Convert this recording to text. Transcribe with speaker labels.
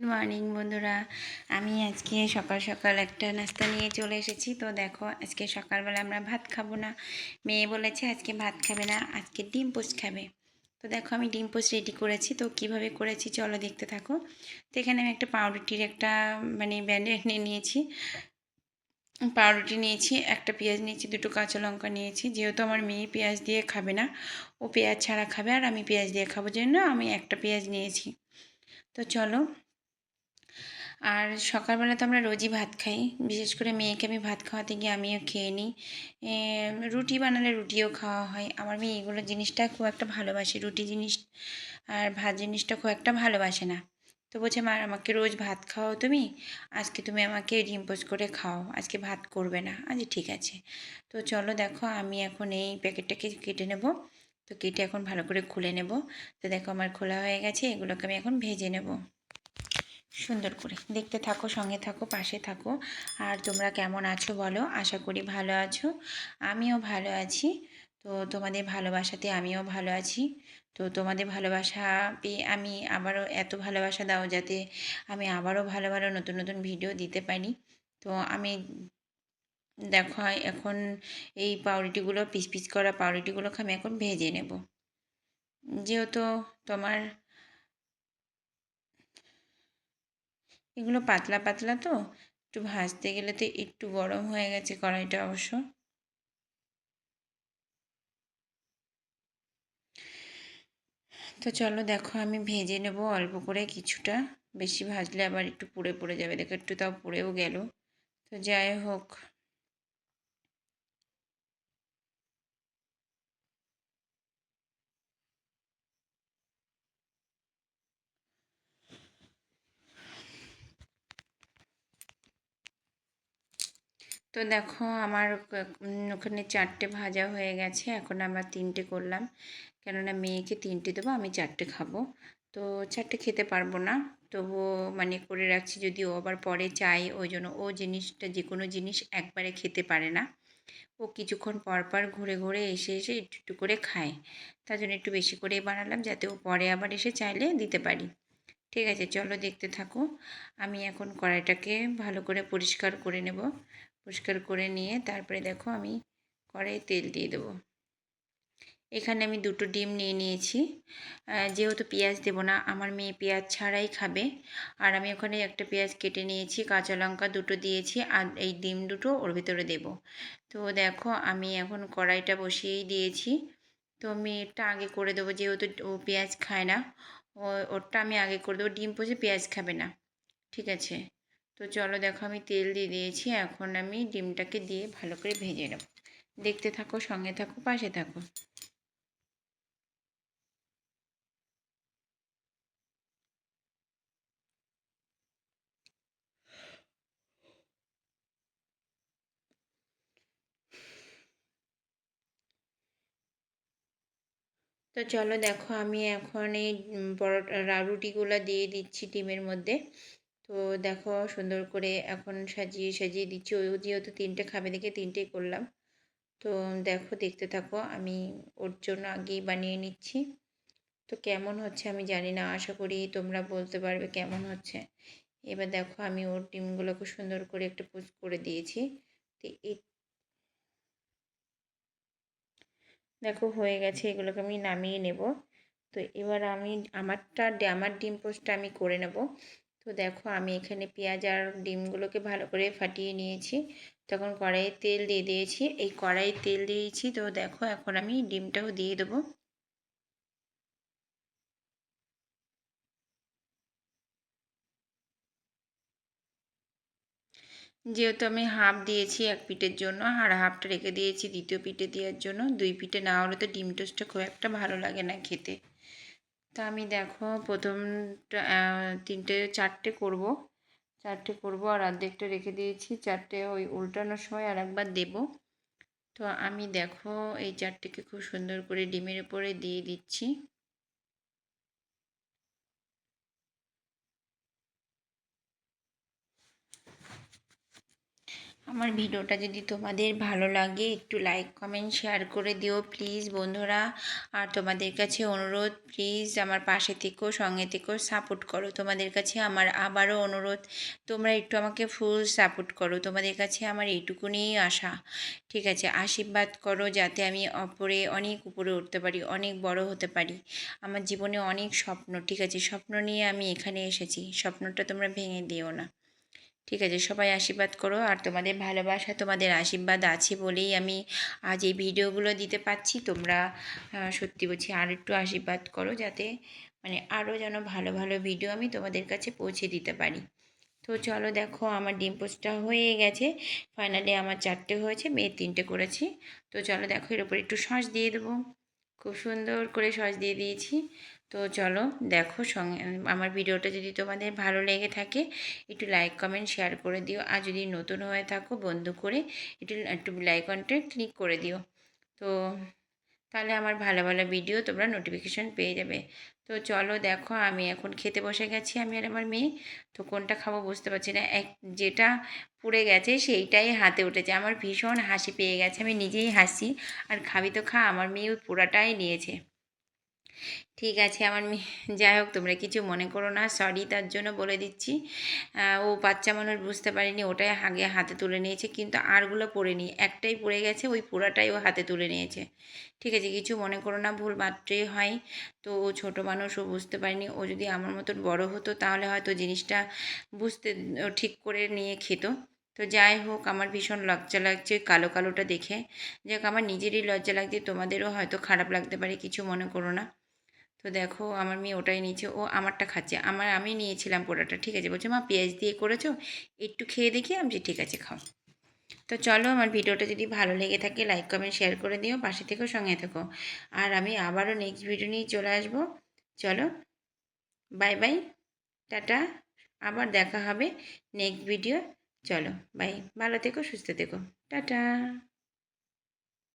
Speaker 1: Morning বন্ধুরা। আমি আজকে সকাল সকাল একটা নাস্তা নিয়ে চলে এসেছি। তো দেখো, আজকে সকালবেলা আমরা ভাত খাব না। মেয়ে বলেছে আজকে ভাত খাবে না, আজকে ডিম পোস্ট খাবে। তো দেখো, আমি ডিম পোস্ট রেডি করেছি। তো কীভাবে করেছি চলো দেখতে থাকো। তো এখানে আমি একটা পাউরুটির একটা মানে ব্যান্ডেড নিয়ে নিয়েছি। পাউরুটি নিয়েছি, একটা পেঁয়াজ নিয়েছি, দুটো কাঁচা লঙ্কা নিয়েছি। যেহেতু আমার মেয়ে পেঁয়াজ দিয়ে খাবে না, ও পেঁয়াজ ছাড়া খাবে, আর আমি পেঁয়াজ দিয়ে খাব। জন্য আমি একটা পেঁয়াজ নিয়েছি। তো চলো আর সকালবেলা তো আমরা রোজই ভাত খাই। বিশেষ করে মেয়েকে আমি ভাত খাওয়াতে গিয়ে আমিও খেয়ে নিই। রুটি বানালে রুটিও খাওয়া হয়। আমার মেয়ে এগুলো জিনিসটা খুব একটা ভালোবাসে, রুটি জিনিস আর ভাত জিনিসটা খুব একটা ভালোবাসে না। তো বলছে, মা, আমাকে রোজ ভাত খাও তুমি, আজকে তুমি আমাকে ডিম পোস্ট করে খাও, আজকে ভাত করবে না। আজ ঠিক আছে। তো চলো দেখো, আমি এখন এই প্যাকেটটাকে কেটে নেব। তো কেটে এখন ভালো করে খুলে নেব। তো দেখো, আমার খোলা হয়ে গেছে, এগুলোকে আমি এখন ভেজে নেব। সুন্দর করে। দেখতে থাকো, সঙ্গে থাকো, পাশে থাকো। আর তোমরা কেমন আছো বলো? আশা করি ভালো আছো। আমিও ভালো আছি। তো তোমাদের ভালোবাসাতে আমিও ভালো আছি। তো তোমাদের ভালোবাসা পেয়ে আমি আবারও এত ভালোবাসা দাও যাতে আমি আবারও ভালো ভালো নতুন নতুন ভিডিও দিতে পারি। তো আমি দেখো, এখন এই পাউরুটিগুলো, পিস পিস করা পাউরুটিগুলোকে আমি এখন ভেজে নেব। যেহেতু তোমার এগুলো পাতলা পাতলা তো? একটু ভাজতে গেলে তো একটু গরম হয়ে গেছে কড়াইটা অবশ্য। তো চলো দেখো, আমি ভেজে নেব অল্প করে কিছুটা। বেশি ভাজলে আবার একটু পুড়ে, পড়ে যাবে। দেখো একটু তাও পুড়েও গেল। তো যাই হোক। তো দেখো আমার ওখানে চারটে ভাজা হয়ে গেছে, এখন আবার তিনটে করলাম। কেননা মেয়েকে তিনটে দেবো, আমি চারটে খাব। তো চারটে খেতে পারব না। তবুও মানে করে রাখছি, যদি ও আবার পরে চাই ওই জন্য ও জিনিসটা যে কোনো জিনিস একবারে খেতে পারে না। ও কিছুক্ষণ পর পর ঘুরে ঘুরে এসে এসে একটু একটু করে খায়। তার জন্য একটু বেশি করেই বানালাম, যাতে ও পরে আবার এসে চাইলে দিতে পারি। ঠিক আছে, চলো দেখতে থাকো। আমি এখন কড়াইটাকে ভালো করে পরিষ্কার করে নেব। পরিষ্কার করে নিয়ে তারপরে দেখো আমি কড়াইয়ে তেল দিয়ে দেবো। এখানে আমি দুটো ডিম নিয়ে নিয়েছি। যেহেতু পেঁয়াজ দেবো না, আমার মেয়ে পেঁয়াজ ছাড়াই খাবে। আর আমি ওখানে একটা পেঁয়াজ কেটে নিয়েছি, কাঁচা লঙ্কা দুটো দিয়েছি, আর এই ডিম দুটো ওর ভিতরে দেব। তো দেখো আমি এখন কড়াইটা বসিয়েই দিয়েছি। তো আমি এটা আগে করে দেবো, যেহেতু ও পেঁয়াজ খায় না, ও, ওরটা আমি আগে করে দেবো। ডিম পচে পেঁয়াজ খাবে না, ঠিক আছে? তো চলো দেখো আমি তেল দিয়ে দিয়েছি, এখন আমি ডিমটাকে দিয়ে ভালো করে ভেজে নেব। দেখতে থাকো, সঙ্গে থাকো, পাশে থাকো। তো চলো দেখো, আমি এখন এই পরোটা রুটিগুলো দিয়ে দিচ্ছি ডিমের মধ্যে। তো দেখো সুন্দর করে এখন সাজিয়ে সাজিয়ে দিচ্ছি। ও যেহেতু তিনটে খাবে দেখে তিনটেই করলাম। তো দেখো, দেখতে থাকো, আমি ওর জন্য আগেই বানিয়ে নিচ্ছি। তো কেমন হচ্ছে আমি জানি না, আশা করি তোমরা বলতে পারবে কেমন হচ্ছে। এবার দেখো, আমি ওর ডিমগুলোকে সুন্দর করে একটা পোজ করে দিয়েছি। তো এই দেখো, হয়ে গেছে, এগুলোকে আমি নামিয়ে নেব। তো এবার আমি আমারটা আমার ডিম পোস্টটা আমি করে নেব। তো দেখো আমি এখানে পেঁয়াজ আর ডিমগুলোকে ভালো করে ফাটিয়ে নিয়েছি। তখন কড়াইয়ে তেল দিয়ে দিয়েছি। এই কড়াইয়ে তেল দিয়েছি তো দেখো এখন আমি ডিমটাও দিয়ে দেবো। যেহেতু আমি হাফ দিয়েছি এক পিঠের জন্য আর হাফটা রেখে দিয়েছি দ্বিতীয় পিঠে দেওয়ার জন্য, দুই পিঠে না হলে তো ডিম টোস্টটা খুব একটা ভালো লাগে না খেতে। তা আমি দেখো প্রথমটা তিনটে, চারটে করব। চারটে করব আর অর্ধেকটা রেখে দিয়েছি। চারটে ওই উল্টানোর সময় আর একবার দেবো। তো আমি দেখো এই চারটেকে খুব সুন্দর করে ডিমের উপরে দিয়ে দিচ্ছি। আমার ভিডিওটা যদি তোমাদের ভালো লাগে, একটু লাইক কমেন্ট শেয়ার করে দিও প্লিজ বন্ধুরা। আর তোমাদের কাছে অনুরোধ প্লিজ আমার পাশে থেকেও সঙ্গে থেকেও সাপোর্ট করো। তোমাদের কাছে আমার আবারও অনুরোধ, তোমরা একটু আমাকে ফুল সাপোর্ট করো। তোমাদের কাছে আমার এইটুকুনি আশা। ঠিক আছে, আশীর্বাদ করো যাতে আমি অপরে অনেক উপরে উঠতে পারি, অনেক বড় হতে পারি। আমার জীবনে অনেক স্বপ্ন, ঠিক আছে, স্বপ্ন নিয়ে আমি এখানে এসেছি। স্বপ্নটা তোমরা ভেঙে দিও না। ঠিক আছে, সবাই আশীর্বাদ করো। আর তোমাদের ভালোবাসা, তোমাদের আশীর্বাদ আছে বলেই আমি আজ এই ভিডিওগুলো দিতে পারছি। তোমরা সত্যি বলছি আর একটু আশীর্বাদ করো যাতে মানে আরও যেন ভালো ভালো ভিডিও আমি তোমাদের কাছে পৌঁছে দিতে পারি। তো চলো দেখো, আমার ডিম পোস্টটা হয়ে গেছে। ফাইনালি আমার চারটে হয়েছে, মেয়ে তিনটে করেছি। তো চলো দেখো, এর উপর একটু সস দিয়ে দেবো। খুব সুন্দর করে সস দিয়ে দিয়েছি। তো চলো দেখো সঙ্গে, আমার ভিডিওটা যদি তোমাদের ভালো লেগে থাকে, একটু লাইক কমেন্ট শেয়ার করে দিও। আর যদি নতুন হয়ে থাকো, বন্ধু করে একটু একটু লাইক কনটে ক্লিক করে দিও। তো তাহলে আমার ভালো ভালো ভিডিও তোমরা নোটিফিকেশন পেয়ে যাবে। তো চলো দেখো, আমি এখন খেতে বসে গেছি, আমি আর আমার মেয়ে। তো কোনটা খাব বুঝতে পারছি না। এক, যেটা পুড়ে গেছে সেইটাই হাতে উঠেছে। আমার ভীষণ হাসি পেয়ে গেছে, আমি নিজেই হাসি। আর খাবি তো খা, আমার মেয়ে পোড়াটাই নিয়েছে। ঠিক আছে, আমার যাই হোক, তোমরা কিছু মনে করো না সরি তার জন্য বলে দিচ্ছি। ও বাচ্চা মানুষ বুঝতে পারিনি, ওটাই আগে হাতে তুলে নিয়েছে, কিন্তু আরগুলো পড়েনি একটাই পড়ে গেছে, ওই পোড়াটাই ও হাতে তুলে নিয়েছে। ঠিক আছে, কিছু মনে করো না, ভুল মাত্রই হয়। তো ও ছোটো মানুষ, ও বুঝতে পারিনি, ও যদি আমার মতন বড় হতো, তাহলে হয়তো জিনিসটা বুঝতে ঠিক করে নিয়ে খেত। তো যাই হোক, আমার ভীষণ লজ্জা লাগছে কালো কালোটা দেখে। যাক আমার নিজেরই লজ্জা লাগছে, তোমাদেরও হয়তো খারাপ লাগতে পারে, কিছু মনে করো না। তো দেখো আমার মেয়ে ওটাই নিয়েছে, ও আমারটা খাচ্ছে। আমার, আমি নিয়েছিলাম পোড়াটা, ঠিক আছে? বলছে, মা, পেঁয়াজ দিয়ে করেছ? একটু খেয়ে দেখি। আমি ঠিক আছে, খাও। তো চলো আমার ভিডিওটা যদি ভালো লেগে থাকে, লাইক, কমেন্ট, শেয়ার করে দিও, পাশে থেকেও সঙ্গে থেকো। আর আমি আবারও নেক্সট ভিডিও নিয়ে চলে আসব। চলো বাই বাই টাটা, আবার দেখা হবে নেক্সট ভিডিও চলো বাই ভালো থেকো, সুস্থ থেকো। টাটা।